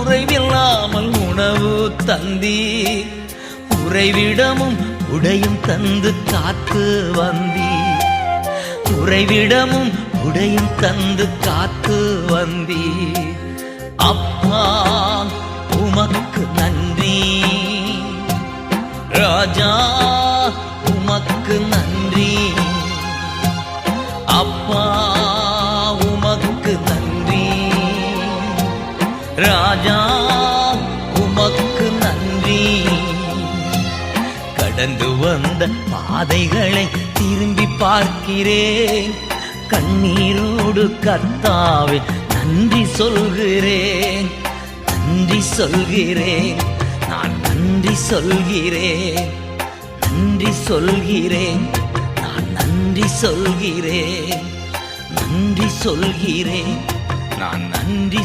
குறைவில்லாமல் உணவு தந்தி. உறைவிடமும் உடையும் தந்து காத்து வந்தி. உறைவிடமும் உடையும் தந்து காத்து வந்தி. அப்பா உமக்கு நன்றி. ராஜா உமக்கு நன்றி. அப்பா ராஜா உமக்கு நன்றி. கடந்து வந்த பாதைகளை திரும்பி பார்க்கிறேன். கண்ணீரோடு கர்த்தாவே நன்றி சொல்கிறேன். நன்றி சொல்கிறேன். நான் நன்றி சொல்கிறேன். நன்றி சொல்கிறேன். நான் நன்றி சொல்கிறேன். நன்றி சொல்கிறேன். நான் நன்றி